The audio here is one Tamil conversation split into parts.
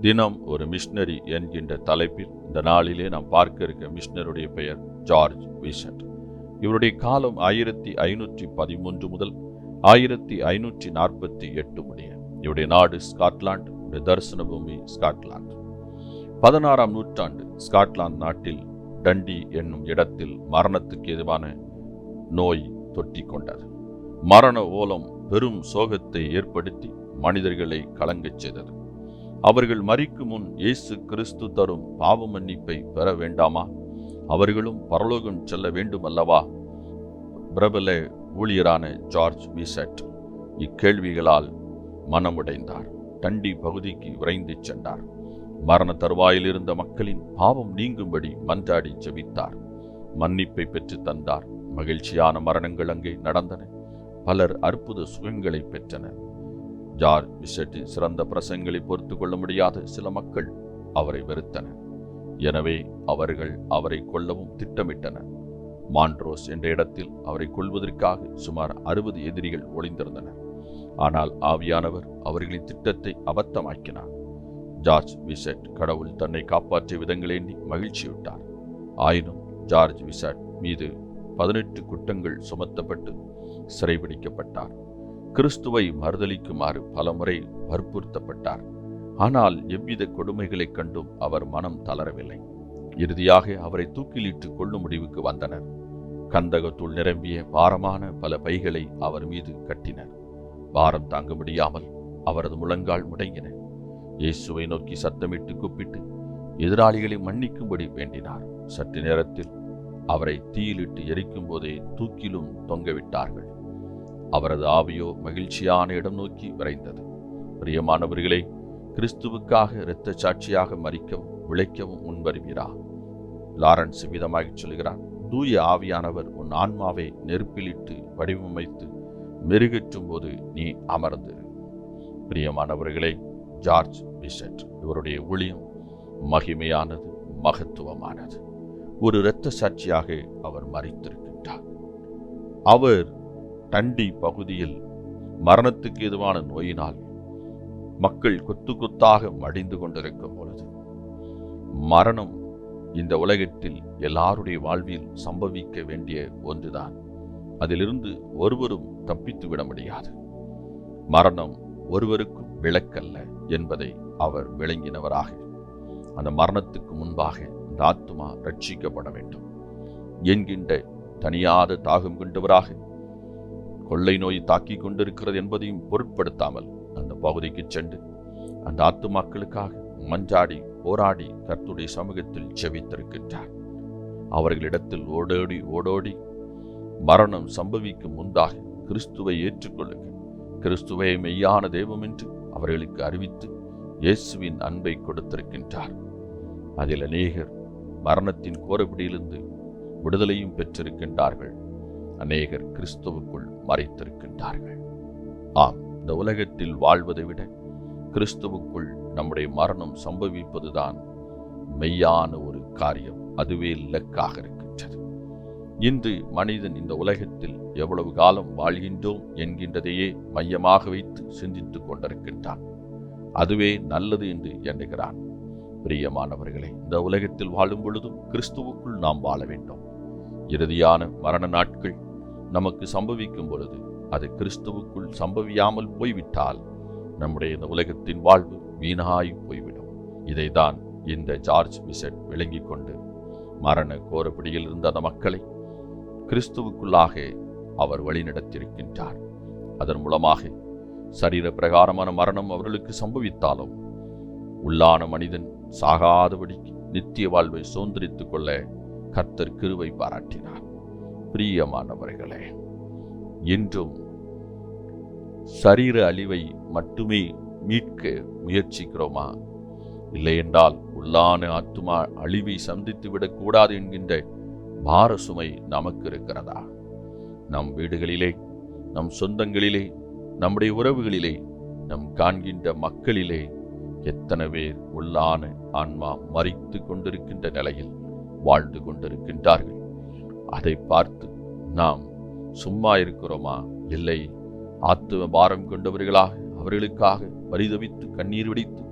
தினம் ஒரு மிஷினரி என்கின்ற தலைப்பில் இந்த நாளிலே நாம் பார்க்க இருக்க மிஷினருடைய பெயர் ஜார்ஜ் விசட் இவருடைய காலம் ஆயிரத்தி ஐநூற்றி பதிமூன்று முதல் ஆயிரத்தி ஐநூற்றி நாற்பத்தி எட்டு முடிய. இவருடைய நாடு ஸ்காட்லாந்து இவருடைய தரிசன பூமி ஸ்காட்லாந்து. பதினாறாம் நூற்றாண்டு ஸ்காட்லாந்து நாட்டில் டண்டி என்னும் இடத்தில் மரணத்துக்கு எதுவான நோய் தொட்டி கொண்டது. மரண ஓலம் பெரும் சோகத்தை ஏற்படுத்தி மனிதர்களை கலங்கச் செய்தது. அவர்கள் மறிக்கும் முன் இயேசு கிறிஸ்து தரும் பாவ மன்னிப்பை பெற வேண்டாமா? அவர்களும் பரலோகம் செல்ல வேண்டும் அல்லவா பிரபல ஊழியரான ஜார்ஜ் விசட் இக்கேள்விகளால் மனமுடைந்தார். தண்டி பகுதிக்கு விரைந்து சென்றார். மரண தருவாயில் இருந்த மக்களின் பாவம் நீங்கும்படி மன்றாடி ஜெபித்தார். மன்னிப்பை பெற்று தந்தார். மகிழ்ச்சியான மரணங்கள் அங்கே நடந்தன. பலர் அற்புத சுகங்களை பெற்றனர். ஜார்ஜ் பிஷட்டின் சிறந்த பிரசங்களை பொறுத்து கொள்ள முடியாத சில மக்கள் அவரை வெறுத்தனர். எனவே அவர்கள் அவரை கொல்லவும் திட்டமிட்டனர். மான்ட்ரோஸ் என்ற இடத்தில் அவரை கொல்வதற்காக சுமார் அறுபது எதிரிகள் ஒளிந்திருந்தனர். ஆனால் ஆவியானவர் அவர்களின் திட்டத்தை அபத்தமாக்கினார். ஜார்ஜ் விசட் கடவுள் தன்னை காப்பாற்றிய விதங்களை எண்ணி மகிழ்ச்சியுட்டார். ஆயினும் ஜார்ஜ் விசட் மீது பதினெட்டு குற்றங்கள் சுமத்தப்பட்டு சிறைபிடிக்கப்பட்டார். கிறிஸ்துவை மறுதளிக்குமாறு பலமுறை வற்புறுத்தப்பட்டார். ஆனால் எவ்வித கொடுமைகளைக் கண்டும் அவர் மனம் தளரவில்லை. இறுதியாக அவரை தூக்கிலிட்டு கொள்ளும் முடிவுக்கு வந்தனர். கந்தகத்துள் நிரம்பிய பாரமான பல பைகளை அவர் மீது கட்டினர். பாரம் தாங்க முடியாமல் அவரது முழங்கால் முடங்கின. இயேசுவை நோக்கி சத்தமிட்டு கூப்பிட்டு எதிராளிகளை மன்னிக்கும்படி வேண்டினார். சற்று நேரத்தில் அவரை தீயிலிட்டு எரிக்கும் போதே தூக்கிலும் தொங்கவிட்டார்கள் அவரது ஆவியோ மகிழ்ச்சியான இடம் நோக்கி விரைந்தது. பிரியமானவர்களே கிறிஸ்துவுக்காக இரத்த சாட்சியாக மறிக்கவும் விளைக்கவும் முன்வருவீரா? லாரன்ஸ் விதமாக சொல்கிறார் தூய ஆவியானவர் உன் ஆன்மாவை நெருப்பிலிட்டு வடிவமைத்து மெருகேற்றும் போது நீ அமர்ந்து பிரியமானவர்களே ஜார்ஜ் பிஷட் இவருடைய ஒளியும் மகிமையானது மகத்துவமானது. ஒரு இரத்த சாட்சியாக அவர் மறித்திருக்கின்றார் அவர் டண்டி பகுதியில் மரணத்துக்கு எதுவான நோயினால் மக்கள் கொத்து கொத்தாக மடிந்து கொண்டிருக்கும் பொழுது மரணம் இந்த உலகத்தில் எல்லாருடைய வாழ்வில் சம்பவிக்க வேண்டிய ஒன்றுதான். அதிலிருந்து ஒருவரும் தப்பித்து விட முடியாது. மரணம் ஒருவருக்கும் விளக்கல்ல என்பதை அவர் விளங்கினவராக. அந்த மரணத்துக்கு முன்பாக இந்த ஆத்மா ரட்சிக்கப்பட வேண்டும். என்கின்ற தனியாத தாகம் கொண்டவராக கொள்ளை நோய் தாக்கி கொண்டிருக்கிறது என்பதையும் பொருட்படுத்தாமல் அந்த பகுதிக்கு சென்று அந்த ஆத்துமாக்களுக்காக மஞ்சாடி போராடி கர்த்துடைய சமூகத்தில் செவித்திருக்கின்றார். அவர்களிடத்தில் ஓடோடி ஓடோடி மரணம் சம்பவிக்கும் முன்பாக கிறிஸ்துவை ஏற்றுக்கொள்ளுங்கள் கிறிஸ்துவை மெய்யான தெய்வம் என்று அவர்களுக்கு அறிவித்து இயேசுவின் அன்பை கொடுத்திருக்கின்றார். அதில் அநேகர் மரணத்தின் கோரப்படியிலிருந்து விடுதலையும் பெற்றிருக்கின்றார்கள். அநேகர் கிறிஸ்துவுக்குள் மறைத்திருக்கின்றார்கள் ஆம் இந்த உலகத்தில் வாழ்வதை விட கிறிஸ்துவுக்குள் நம்முடைய மரணம் சம்பவிப்பதுதான் மெய்யான ஒரு காரியம். அதுவே இலக்காக இருக்கின்றது. இன்று மனிதன் இந்த உலகத்தில் எவ்வளவு காலம் வாழ்கின்றோம் என்கின்றதையே மையமாக வைத்து சிந்தித்துக் கொண்டிருக்கின்றான். அதுவே நல்லது என்று எண்ணுகிறான். பிரியமானவர்களே இந்த உலகத்தில் வாழும் பொழுதும் கிறிஸ்துவுக்குள் நாம் வாழ வேண்டும். இறுதியான மரண நாட்கள் நமக்கு சம்பவிக்கும் பொழுது அது கிறிஸ்துவுக்குள் சம்பவியாமல் போய்விட்டால் நம்முடைய இந்த உலகத்தின் வாழ்வு வீணாய் போய்விடும். இதைதான் இந்த ஜார்ஜ் விசட் விளங்கிக் கொண்டு மரண கோரப்படியில் இருந்த அந்த மக்களை கிறிஸ்துவுக்குள்ளாக அவர் வழிநடத்தியிருக்கின்றார். அதன் மூலமாக சரீர பிரகாரமான மரணம் அவர்களுக்கு சம்பவித்தாலும் உள்ளான மனிதன் சாகாதபடி நித்திய வாழ்வை சுதந்திரித்துக் கொள்ள கர்த்தர் கிருவை பாராட்டினார். பிரியமானவர்களே இன்றும் சரீர அழிவை மட்டுமே மீட்க முயற்சிக்கிறோமா? இல்லையென்றால் உள்ளான ஆத்துமா அழிவை சந்தித்து விடக்கூடாது என்கின்ற பார சுமை நமக்கு இருக்கிறதா? நம் வீடுகளிலே நம் சொந்தங்களிலே நம்முடைய உறவுகளிலே நம் காண்கின்ற மக்களிலே எத்தனை பேர் உள்ளான ஆன்மா மறித்து கொண்டிருக்கின்ற நிலையில் வாழ்ந்து கொண்டிருக்கின்றார்கள்? அதை பார்த்து நாம் சும்மா இருக்கிறோமா? இல்லை. ஆத்தும பாரம் கொண்டவர்களாக அவர்களுக்காக பரிதவித்து கண்ணீர் வெடித்து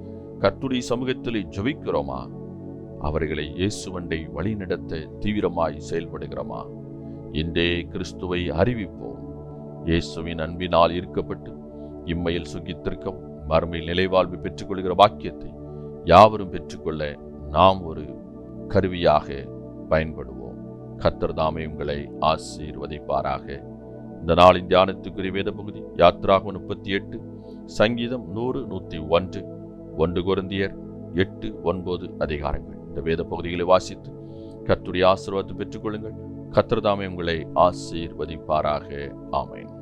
கர்த்துடைய சமூகத்திலே ஜபிக்கிறோமா? அவர்களை இயேசுவண்டை வழிநடத்த தீவிரமாய் செயல்படுகிறோமா? இன்றே கிறிஸ்துவை அறிவிப்போம். இயேசுவின் அன்பினால் ஈர்க்கப்பட்டு இம்மையில் சுகித்திருக்கும் மறுமையில் நிலைவாழ்வு பெற்றுக்கொள்கிற வாக்கியத்தை யாவரும் பெற்றுக்கொள்ள நாம் ஒரு கருவியாக பயன்படுவோம். கத்தர் தாமே உங்களை ஆசீர்வதிப்பாராக. இந்த நாளின் தியானத்துக்குரிய வேத பகுதி யாத்ராக முப்பத்தி எட்டு சங்கீதம் நூறு நூற்றி ஒன்று ஒன்று குருந்தியர் எட்டு ஒன்பது அதிகாரங்கள். இந்த வேத பகுதிகளை வாசித்து கத்துடைய ஆசீர்வாதத்தை பெற்றுக்கொள்ளுங்கள். கத்தர் தாமே உங்களை ஆசீர்வதிப்பாராக. ஆமேன்.